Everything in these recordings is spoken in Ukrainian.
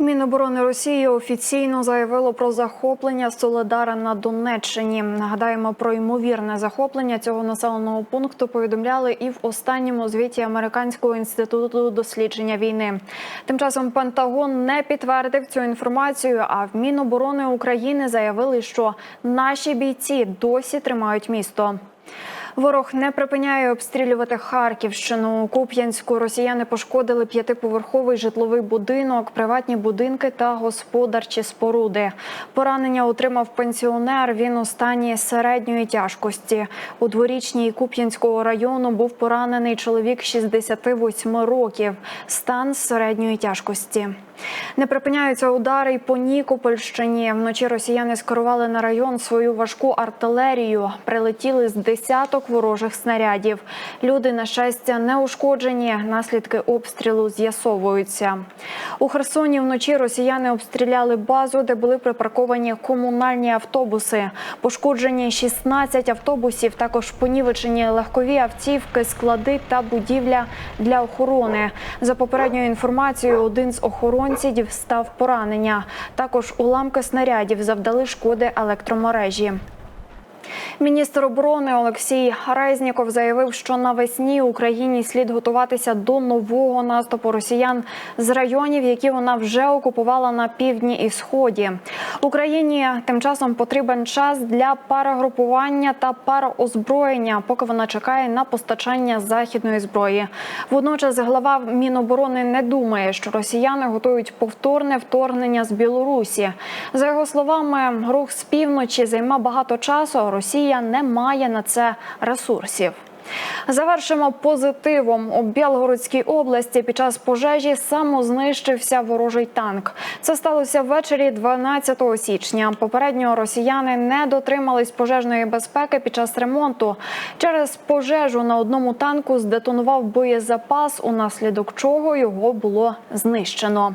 Міноборони Росії офіційно заявило про захоплення Соледара на Донеччині. Нагадаємо про ймовірне захоплення цього населеного пункту. Повідомляли і в останньому звіті Американського інституту дослідження війни. Тим часом Пентагон не підтвердив цю інформацію. А в Міноборони України заявили, що наші бійці досі тримають місто. Ворог не припиняє обстрілювати Харківщину. Куп'янську росіяни пошкодили п'ятиповерховий житловий будинок, приватні будинки та господарчі споруди. Поранення отримав пенсіонер. Він у стані середньої тяжкості. У дворічній Куп'янського району був поранений чоловік 68 років. Стан середньої тяжкості. Не припиняються удари й по Нікопольщині. Вночі росіяни скерували на район свою важку артилерію. Прилетіли з десяток ворожих снарядів. Люди, на щастя, не ушкоджені. Наслідки обстрілу з'ясовуються. У Херсоні вночі росіяни обстріляли базу, де були припарковані комунальні автобуси. Пошкоджені 16 автобусів, також понівечені легкові автівки, склади та будівля для охорони. За попередньою інформацією, один з охоронців став поранення. Також уламки снарядів завдали шкоди електромережі. Міністр оборони Олексій Резніков заявив, що навесні Україні слід готуватися до нового наступу росіян з районів, які вона вже окупувала на півдні і сході. Україні тим часом потрібен час для перегрупування та переозброєння, поки вона чекає на постачання західної зброї. Водночас глава Міноборони не думає, що росіяни готують повторне вторгнення з Білорусі. За його словами, рух з півночі займе багато часу. Росія не має на це ресурсів. Завершимо позитивом. У Білгородській області під час пожежі самознищився ворожий танк. Це сталося ввечері 12 січня. Попередньо росіяни не дотримались пожежної безпеки під час ремонту. Через пожежу на одному танку здетонував боєзапас, унаслідок чого його було знищено.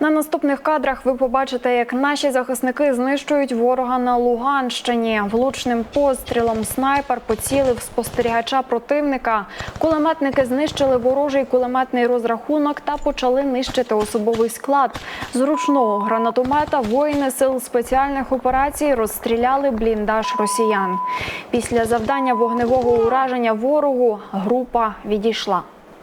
На наступних кадрах ви побачите, як наші захисники знищують ворога на Луганщині. Влучним пострілом снайпер поцілив спостерігача противника. Кулеметники знищили ворожий кулеметний розрахунок та почали нищити особовий склад. З ручного гранатомета воїни сил спеціальних операцій розстріляли бліндаж росіян. Після завдання вогневого ураження ворогу група відійшла.